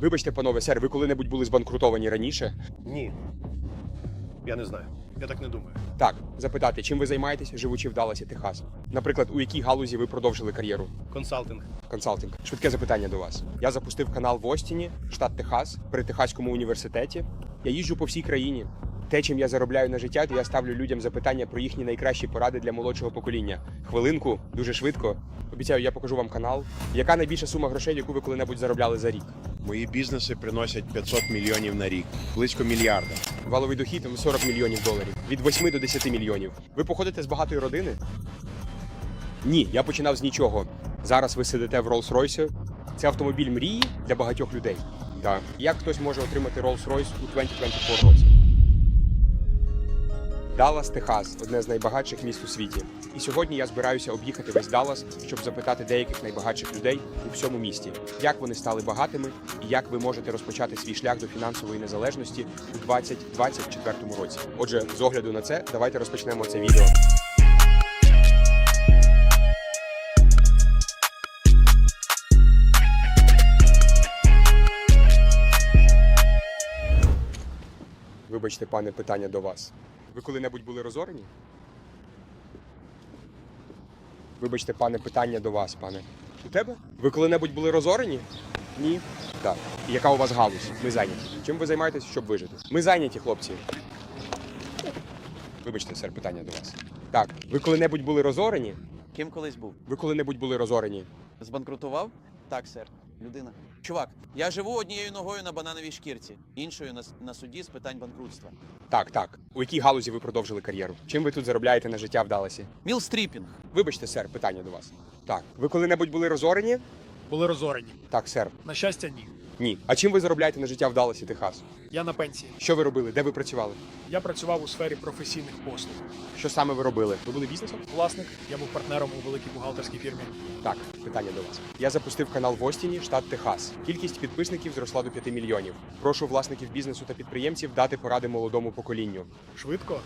Вибачте, панове, сер, ви коли-небудь були збанкрутовані раніше? Ні. Я не знаю. Я так не думаю. Так, запитати, чим ви займаєтесь, живучи в Далласі, Техас? Наприклад, у якій галузі ви продовжили кар'єру? Консалтинг. Консалтинг. Швидке запитання до вас. Я запустив канал в Остіні, штат Техас, при Техаському університеті. Я їжджу по всій країні. Те, чим я заробляю на життя, то я ставлю людям запитання про їхні найкращі поради для молодшого покоління. Хвилинку, дуже швидко. Обіцяю, я покажу вам канал. Яка найбільша сума грошей, яку ви коли-небудь заробляли за рік? Мої бізнеси приносять 500 мільйонів на рік, близько мільярда. Валовий дохід 40 мільйонів доларів. Від 8 до 10 мільйонів. Ви походите з багатої родини? Ні, я починав з нічого. Зараз ви сидите в Rolls-Royce. Це автомобіль мрії для багатьох людей. Так. Як хтось може отримати Rolls-Royce у 2024 році? Даллас, Техас одне з найбагатших міст у світі. І сьогодні я збираюся об'їхати весь Даллас, щоб запитати деяких найбагатших людей у всьому місті, як вони стали багатими і як ви можете розпочати свій шлях до фінансової незалежності у 2024 році. Отже, з огляду на це, давайте розпочнемо це відео. Вибачте, пане, питання до вас. Ви коли-небудь були розорені? Вибачте, пане, питання до вас, пане. У тебе? Ви коли-небудь були розорені? Ні. Так. І яка у вас галузь? Ми зайняті. Чим ви займаєтесь, щоб вижити? Ми зайняті, хлопці. Вибачте, сер, питання до вас. Так, ви коли-небудь були розорені? Ким колись був? Ви коли-небудь були розорені? Збанкрутував? Так, сер. Людина. Чувак, я живу однією ногою на банановій шкірці, іншою на, на суді з питань банкрутства. Так, так. У якій галузі ви продовжили кар'єру? Чим ви тут заробляєте на життя в Далласі? Мілстріпінг. Вибачте, сер, питання до вас. Так. Ви коли-небудь були розорені? Були розорені. Так, сер. На щастя, ні. Ні. А чим ви заробляєте на життя в Далласі, Техас? Я на пенсії. Що ви робили? Де ви працювали? Я працював у сфері професійних послуг. Що саме ви робили? Ви були бізнесом? Власник, я був партнером у великій бухгалтерській фірмі. Так, питання до вас. Я запустив канал в Остіні, штат Техас. Кількість підписників зросла до 5 мільйонів. Прошу власників бізнесу та підприємців дати поради молодому поколінню. Швидко.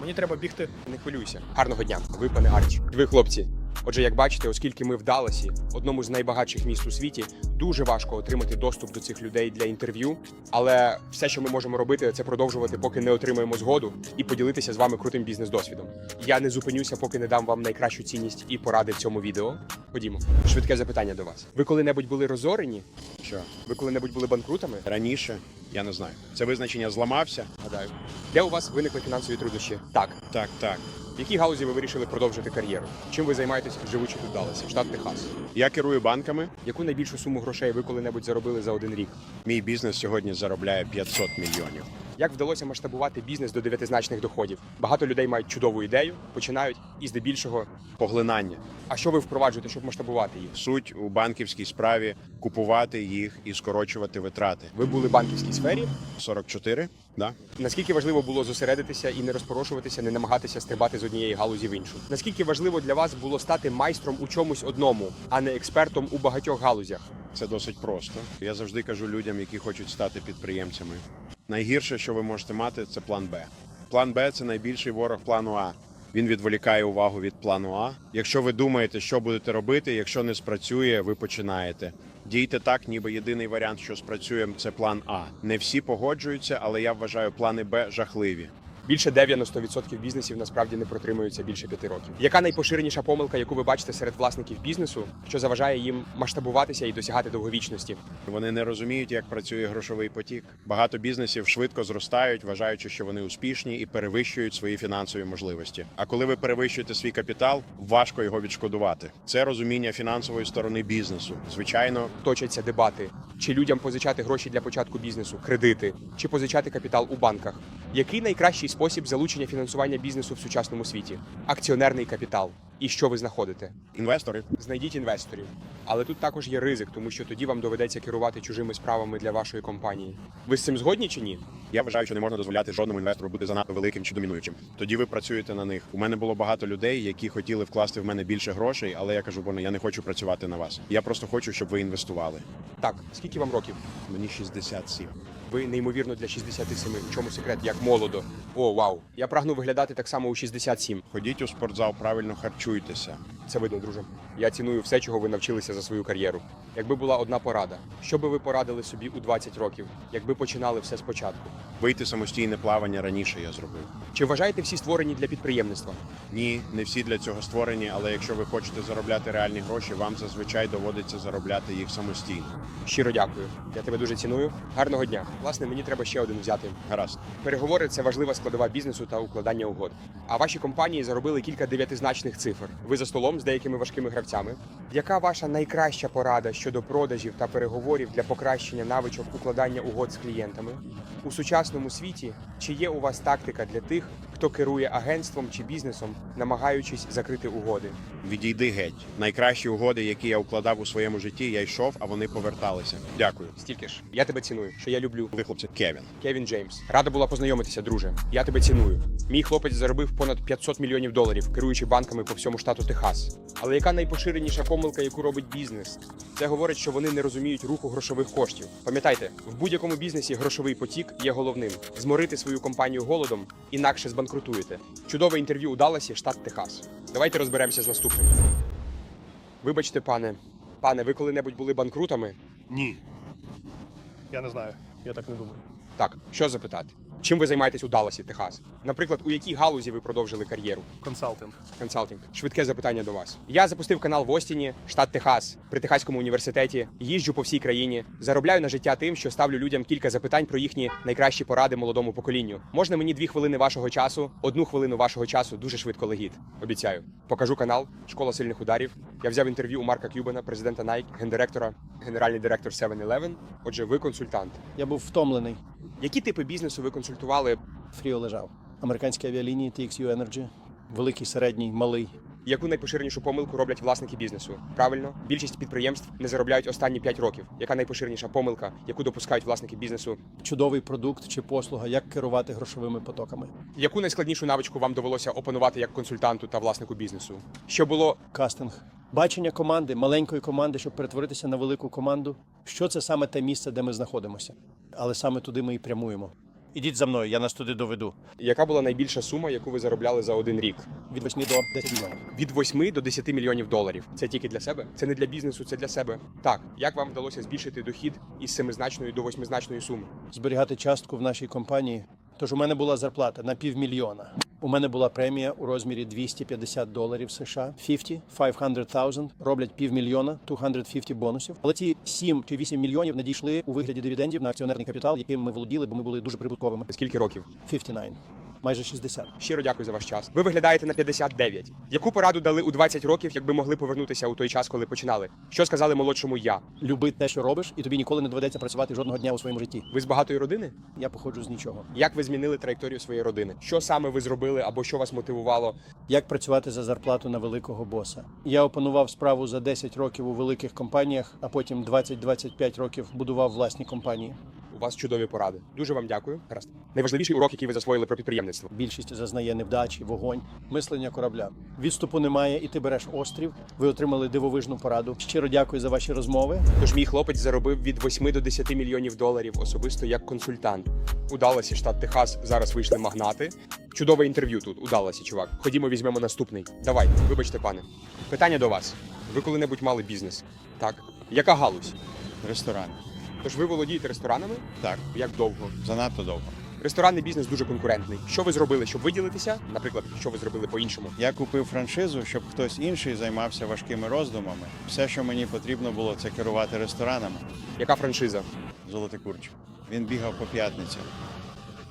Мені треба бігти. Не хвилюйся. Гарного дня. Ви, пане Арчі. Ви, хлопці. Отже, як бачите, оскільки ми в Далласі, одному з найбагатших міст у світі, дуже важко отримати доступ до цих людей для інтерв'ю. Але все, що ми можемо робити, це продовжувати, поки не отримаємо згоду, і поділитися з вами крутим бізнес-досвідом. Я не зупинюся, поки не дам вам найкращу цінність і поради в цьому відео. Ходімо. Швидке запитання до вас. Ви коли-небудь були розорені? Що Ви коли-небудь були банкрутами? раніше я не знаю. Це визначення зламався. Гадаю. Де у вас виникли фінансові труднощі? Так. Так, так. В якій галузі ви вирішили продовжити кар'єру? Чим ви займаєтесь, живучи тут в штат Техас? Я керую банками. Яку найбільшу суму грошей ви коли-небудь заробили за один рік? Мій бізнес сьогодні заробляє 500 мільйонів. Як вдалося масштабувати бізнес до дев'ятизначних доходів? Багато людей мають чудову ідею, починають і здебільшого. Поглинання. А що ви впроваджуєте, щоб масштабувати їх? Суть у банківській справі купувати їх і скорочувати витрати. Ви були в банківській сфері. 44? Да. Наскільки важливо було зосередитися і не розпорошуватися, не намагатися стрибати з однієї галузі в іншу? Наскільки важливо для вас було стати майстром у чомусь одному, а не експертом у багатьох галузях? Це досить просто. Я завжди кажу людям, які хочуть стати підприємцями. Найгірше, що ви можете мати, це план Б. План Б це найбільший ворог плану А. Він відволікає увагу від плану А. Якщо ви думаєте, що будете робити, якщо не спрацює, ви починаєте. Дійте так, ніби єдиний варіант, що спрацює, це план А. Не всі погоджуються, але я вважаю плани Б жахливі. Більше 90% бізнесів насправді не протримуються більше п'яти років. Яка найпоширеніша помилка, яку ви бачите серед власників бізнесу, що заважає їм масштабуватися і досягати довговічності? Вони не розуміють, як працює грошовий потік. Багато бізнесів швидко зростають, вважаючи, що вони успішні і перевищують свої фінансові можливості. А коли ви перевищуєте свій капітал, важко його відшкодувати. Це розуміння фінансової сторони бізнесу. Звичайно, Точаться дебати, чи людям позичати гроші для початку бізнесу, кредити, чи позичати капітал у банках. Який найкращий спосіб залучення фінансування бізнесу в сучасному світі? Акціонерний капітал. І що ви знаходите? інвестори Знайдіть інвесторів. Але тут також є ризик, тому що тоді вам доведеться керувати чужими справами для вашої компанії. Ви з цим згодні чи ні? Я вважаю, що не можна дозволяти жодному інвестору бути занадто великим чи домінуючим. Тоді ви працюєте на них. У мене було багато людей, які хотіли вкласти в мене більше грошей, але я кажу, бо я не хочу працювати на вас. Я просто хочу, щоб ви інвестували. Так, скільки вам років? Мені 67. Ви неймовірно для 67. У чому секрет? Як молодо. О, вау. Я прагну виглядати так само у 67. Ходіть у спортзал, правильно харчуйтеся. Це видно, друже. Я ціную все, чого ви навчилися за свою кар'єру. Якби була одна порада, що би ви порадили собі у 20 років, якби починали все спочатку? Вийти самостійне плавання раніше я зробив. Чи вважаєте всі створені для підприємництва? Ні, не всі для цього створені, але якщо ви хочете заробляти реальні гроші, вам зазвичай доводиться заробляти їх самостійно. Щиро дякую. Я тебе дуже ціную. Гарного дня. Власне, мені треба ще один взяти. Гаразд. Переговори це важлива складова бізнесу та укладання угод. А ваші компанії заробили кілька дев'ятизначних цифр. Ви за столом з деякими важкими гравцями. Яка ваша найкраща порада щодо продажів та переговорів для покращення навичок укладання угод з клієнтами? У сучасному світі чи є у вас тактика для тих, хто керує агентством чи бізнесом, намагаючись закрити угоди? Відійди геть. Найкращі угоди, які я укладав у своєму житті, я йшов, а вони поверталися. Дякую. Стільки ж я тебе ціную, що я люблю. Ви хлопці, Кевін. Кевін Джеймс. Рада була познайомитися, друже. Я тебе ціную. Мій хлопець заробив понад 500 мільйонів доларів, керуючи банками по всьому штату Техас. Але яка найпоширеніша помилка, яку робить бізнес? Це говорить, що вони не розуміють руху грошових коштів. Пам'ятайте, в будь-якому бізнесі грошовий потік є головним. Зморити свою компанію голодом, інакше збанкрутуєте. Чудове інтерв'ю у Далласі, штат Техас. Давайте розберемося з наступним. Вибачте, пане. Пане, ви коли-небудь були банкрутами? Ні. Я не знаю. Я так не думаю. Так, що запитати? Чим ви займаєтесь у Далласі, Техас? Наприклад, у якій галузі ви продовжили кар'єру? Консалтинг. Консалтинг. Швидке запитання до вас. Я запустив канал в Остіні, штат Техас, при Техаському університеті. Їжджу по всій країні. Заробляю на життя тим, що ставлю людям кілька запитань про їхні найкращі поради молодому поколінню. Можна мені дві хвилини вашого часу, одну хвилину вашого часу, дуже швидко легіт. Обіцяю. Покажу канал Школа сильних ударів. Я взяв інтерв'ю у Марка Кюбана, президента Nike, гендиректора, генеральний директор 7-Eleven. Отже, ви консультант. Я був втомлений. Які типи бізнесу ви консультували? Фріо лежав. Американські авіалінії TXU Energy. Великий, середній, малий. Яку найпоширенішу помилку роблять власники бізнесу? Правильно, більшість підприємств не заробляють останні 5 років. Яка найпоширеніша помилка, яку допускають власники бізнесу? Чудовий продукт чи послуга, як керувати грошовими потоками. Яку найскладнішу навичку вам довелося опанувати як консультанту та власнику бізнесу? Що було Кастинг. Бачення команди, маленької команди, щоб перетворитися на велику команду. Що це саме те місце, де ми знаходимося? Але саме туди ми і прямуємо. Ідіть за мною, я нас туди доведу. яка була найбільша сума, яку ви заробляли за один рік? Від 8 до 10 мільйонів. Від 8 до 10 мільйонів доларів. Це тільки для себе? Це не для бізнесу, це для себе. Так, як вам вдалося збільшити дохід із семизначної до восьмизначної суми? Зберігати частку в нашій компанії. Тож у мене була зарплата на півмільйона. У мене була премія у розмірі 250 доларів США. 50, 500,000 роблять півмільйона, 250 бонусів. Але ці 7 чи 8 мільйонів надійшли у вигляді дивідендів на акціонерний капітал, яким ми володіли, бо ми були дуже прибутковими. Скільки років? 59. Майже 60. Щиро дякую за ваш час. Ви виглядаєте на 59. Яку пораду дали у 20 років, якби могли повернутися у той час, коли починали? Що сказали молодшому я? Люби те, що робиш, і тобі ніколи не доведеться працювати жодного дня у своєму житті. Ви з багатої родини? Я походжу з нічого. Як ви змінили траєкторію своєї родини? Що саме ви зробили або що вас мотивувало? Як працювати за зарплату на великого боса? Я опанував справу за 10 років у великих компаніях, а потім 20-25 років будував власні компанії. Вас чудові поради. Дуже вам дякую. Гаразд. Найважливіший урок, який ви засвоїли про підприємництво. Більшість зазнає невдачі, вогонь, мислення корабля. Відступу немає, і ти береш острів. Ви отримали дивовижну пораду. Щиро дякую за ваші розмови. Тож мій хлопець заробив від 8 до 10 мільйонів доларів особисто як консультант. У Далласі, штат Техас, зараз вийшли магнати. Чудове інтерв'ю тут у Далласі, чувак. Ходімо, візьмемо наступний. Давай, вибачте, пане. Питання до вас. Ви коли-небудь мали бізнес? Так. Яка галузь? Ресторан. Тож ви володієте ресторанами? Так, Як довго? занадто довго. Ресторанний бізнес дуже конкурентний. Що ви зробили, щоб виділитися? Наприклад, що ви зробили по-іншому? Я купив франшизу, щоб хтось інший займався важкими роздумами. Все, що мені потрібно було, це керувати ресторанами. Яка франшиза? Золотий курч. Він бігав по п'ятницях.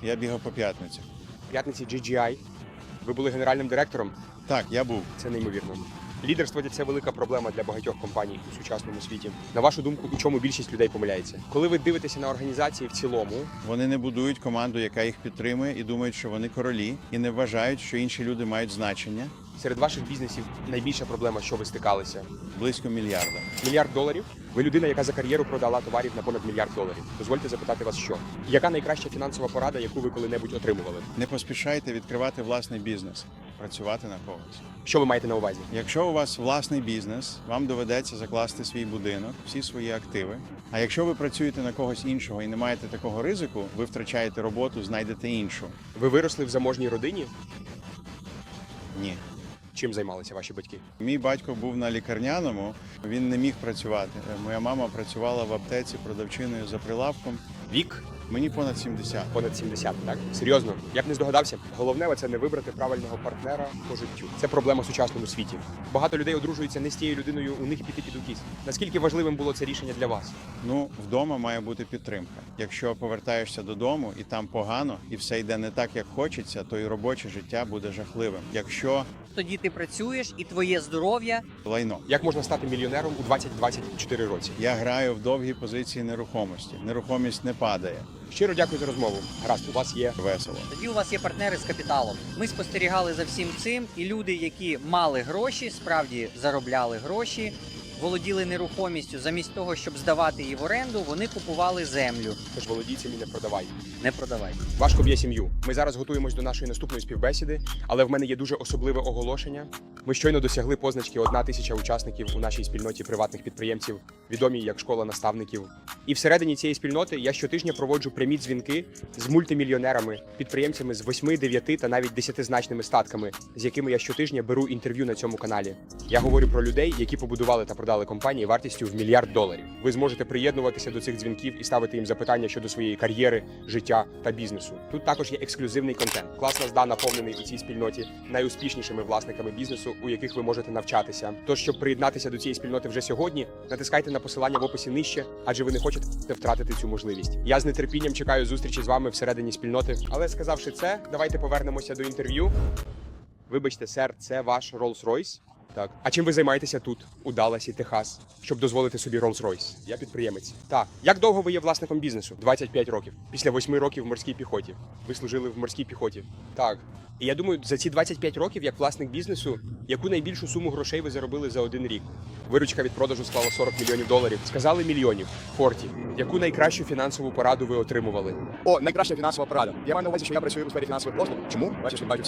Я бігав по п'ятницях. П'ятниці GGI. Ви були генеральним директором? Так, я був. Це неймовірно. Лідерство це велика проблема для багатьох компаній у сучасному світі. На вашу думку, у чому більшість людей помиляється? Коли ви дивитеся на організації в цілому, Вони не будують команду, яка їх підтримує, і думають, що вони королі, і не вважають, що інші люди мають значення серед ваших бізнесів найбільша проблема, що ви стикалися? близько мільярда. Мільярд доларів. Ви людина, яка за кар'єру продала товарів на понад мільярд доларів. Дозвольте запитати вас, що яка найкраща фінансова порада, яку ви коли-небудь отримували? Не поспішайте відкривати власний бізнес, працювати на когось. Що ви маєте на увазі? Якщо у вас власний бізнес, вам доведеться закласти свій будинок, всі свої активи. А якщо ви працюєте на когось іншого і не маєте такого ризику, ви втрачаєте роботу, знайдете іншу. Ви виросли в заможній родині? Ні. Чим займалися ваші батьки? Мій батько був на лікарняному, він не міг працювати. Моя мама працювала в аптеці продавчиною за прилавком. Вік Мені понад 70. понад 70, так? Серйозно, я б не здогадався. Головне це не вибрати правильного партнера по життю. Це проблема в сучасному світі. Багато людей одружуються не з тією людиною, у них піти під укіс. Наскільки важливим було це рішення для вас? Ну, вдома має бути підтримка. Якщо повертаєшся додому і там погано, і все йде не так, як хочеться, то і робоче життя буде жахливим. Якщо Тоді ти працюєш і твоє здоров'я лайно. Як можна стати мільйонером у 20-24 році? Я граю в довгі позиції нерухомості. Нерухомість не падає. Щиро дякую за розмову. Гаразд, у вас є Весело. тоді у вас є партнери з капіталом. Ми спостерігали за всім цим, і люди, які мали гроші, справді заробляли гроші, володіли нерухомістю, замість того, щоб здавати її в оренду, вони купували землю. тож володій цим і не продавай. Не продавай. Важко б'є сім'ю. Ми зараз готуємось до нашої наступної співбесіди, але в мене є дуже особливе оголошення. Ми щойно досягли позначки одна тисяча учасників у нашій спільноті приватних підприємців, відомій як школа наставників. І всередині цієї спільноти я щотижня проводжу прямі дзвінки з мультимільйонерами, підприємцями з 8, 9 та навіть 10-значними статками, з якими я щотижня беру інтерв'ю на цьому каналі. Я говорю про людей, які побудували та продали компанії вартістю в мільярд доларів. Ви зможете приєднуватися до цих дзвінків і ставити їм запитання щодо своєї кар'єри, життя та бізнесу. Тут також є ексклюзивний контент. Класна зда наповнений у цій спільноті найуспішнішими власниками бізнесу, у яких ви можете навчатися. Тож, щоб приєднатися до цієї спільноти вже сьогодні, натискайте на посилання в описі нижче, адже ви не хочете втратити цю можливість. Я з нетерпінням чекаю зустрічі з вами всередині спільноти. Але сказавши це, давайте повернемося до інтерв'ю. Вибачте, сер, це ваш Rolls-Royce? Так. А чим ви займаєтеся тут, у Далласі, Техас, щоб дозволити собі Rolls-Royce? Я підприємець. Так. Як довго ви є власником бізнесу? 25 років. Після 8 років в морській піхоті. Ви служили в морській піхоті. Так. І я думаю, за ці 25 років, як власник бізнесу, яку найбільшу суму грошей ви заробили за один рік? Виручка від продажу склала 40 мільйонів доларів. Сказали мільйонів. Форті. Яку найкращу фінансову пораду ви отримували? О, найкраща фінансова порада. Я маю на увазі, що я працюю у сфері фінансових послуг. Чому? Бачиш, бачу.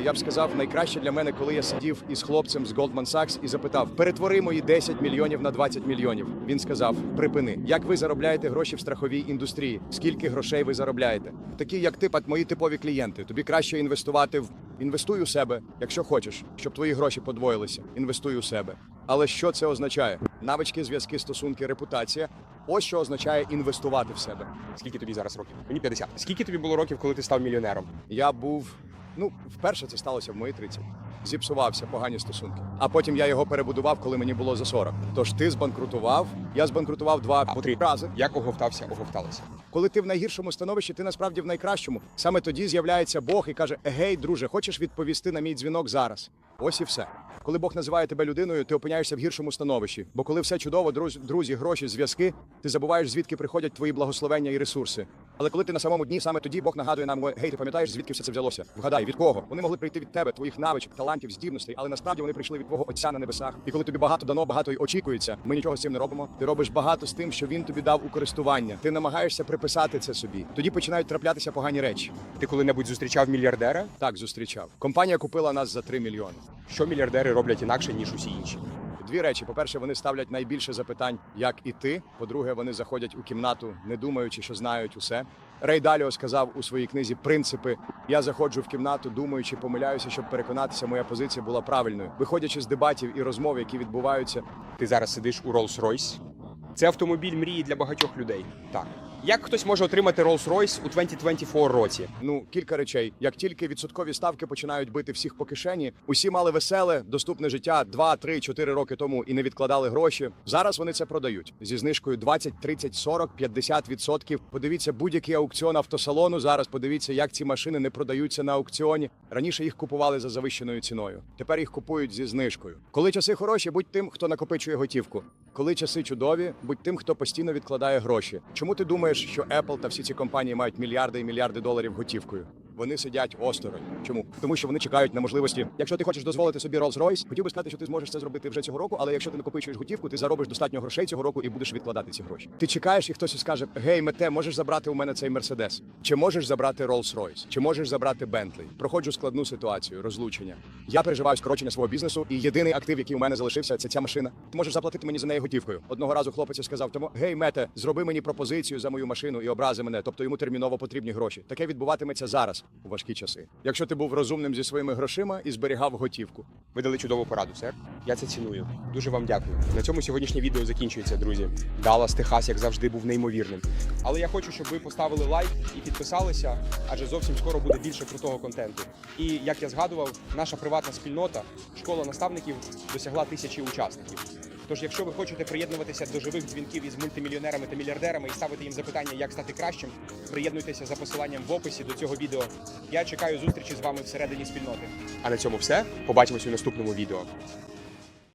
Я б сказав, найкраще для мене, коли я сидів із хлопцем з Goldman Sachs і запитав: перетвори мої 10 мільйонів на 20 мільйонів. Він сказав: припини. Як ви заробляєте гроші в страховій індустрії? Скільки грошей ви заробляєте? Такі, як ти, пат, мої типові клієнти. Тобі краще інвестувати в інвестуй у себе, якщо хочеш, щоб твої гроші подвоїлися. Інвестуй у себе. Але що це означає? Навички, зв'язки, стосунки, репутація. Ось що означає інвестувати в себе. Скільки тобі зараз років? Мені 50. Скільки тобі було років, коли ти став мільйонером? Я був. Ну, вперше це сталося в мої 30. Зіпсувався погані стосунки. А потім я його перебудував, коли мені було за 40. Тож ти збанкрутував, я збанкрутував два або три рази. Як оговтався, оговталася. Коли ти в найгіршому становищі, ти насправді в найкращому. Саме тоді з'являється Бог і каже: Гей, друже, хочеш відповісти на мій дзвінок зараз? Ось і все. Коли Бог називає тебе людиною, ти опиняєшся в гіршому становищі. Бо коли все чудово, друзі, друзі, гроші, зв'язки, ти забуваєш, звідки приходять твої благословення і ресурси. Але коли ти на самому дні, саме тоді Бог нагадує нам: гей, ти пам'ятаєш, звідки все це взялося? Вгадай, від кого? Вони могли прийти від тебе, твоїх навичок, талантів, здібностей, але насправді вони прийшли від твого отця на небесах. І коли тобі багато дано, багато й очікується. Ми нічого з цим не робимо. Ти робиш багато з тим, що він тобі дав у користування. Ти намагаєшся приписати це собі. Тоді починають траплятися погані речі. Ти коли-небудь зустрічав мільярдера? Так зустрічав. Компанія купила нас за 3 мільйони. Що мільярдери роблять інакше, ніж усі інші? Дві речі: по-перше, вони ставлять найбільше запитань, як і ти. По-друге, вони заходять у кімнату, не думаючи, що знають усе. Рей Даліо сказав у своїй книзі Принципи. Я заходжу в кімнату, думаючи, помиляюся, щоб переконатися, моя позиція була правильною. Виходячи з дебатів і розмов, які відбуваються, Ти зараз сидиш у Rolls-Royce. Це автомобіль мрії для багатьох людей. Так. Як хтось може отримати Rolls-Royce у 2024 році? Ну, кілька речей. Як тільки відсоткові ставки починають бити всіх по кишені, усі мали веселе, доступне життя 2, 3, 4 роки тому і не відкладали гроші. Зараз вони це продають зі знижкою 20, 30, 40, 50 відсотків. Подивіться будь-який аукціон автосалону. Зараз подивіться, як ці машини не продаються на аукціоні. Раніше їх купували за завищеною ціною. Тепер їх купують зі знижкою. Коли часи хороші, будь тим, хто накопичує готівку. Коли часи чудові, будь тим, хто постійно відкладає гроші. Чому ти думаєш, що Apple та всі ці компанії мають мільярди і мільярди доларів готівкою? Вони сидять осторонь. Чому? Тому що вони чекають на можливості. Якщо ти хочеш дозволити собі Rolls-Royce, хотів би сказати, що ти зможеш це зробити вже цього року, але якщо ти накопичуєш готівку, ти заробиш достатньо грошей цього року і будеш відкладати ці гроші. Ти чекаєш, і хтось скаже: Гей, мете, можеш забрати у мене цей Мерседес? Чи можеш забрати Rolls-Royce? Чи можеш забрати Bentley? Проходжу складну ситуацію, розлучення. Я переживаю скорочення свого бізнесу, і єдиний актив, який у мене залишився, це ця машина. Ти можеш заплатити мені за неї готівкою. Одного разу хлопець сказав тому: Гей, мете, зроби мені пропозицію за мою машину і образи мене. Тобто йому терміново потрібні гроші. Таке відбуватиметься зараз. У важкі часи. Якщо ти був розумним зі своїми грошима і зберігав готівку. Ви дали чудову пораду, сер. Я це ціную. Дуже вам дякую. На цьому сьогоднішнє відео закінчується, друзі. Даллас, Техас, як завжди, був неймовірним. Але я хочу, щоб ви поставили лайк і підписалися, адже зовсім скоро буде більше крутого контенту. І як я згадував, наша приватна спільнота, школа наставників, досягла тисячі учасників. Тож, якщо ви хочете приєднуватися до живих дзвінків із мультимільйонерами та мільярдерами і ставити їм запитання, як стати кращим, приєднуйтеся за посиланням в описі до цього відео. Я чекаю зустрічі з вами всередині спільноти. А на цьому все. Побачимось у наступному відео.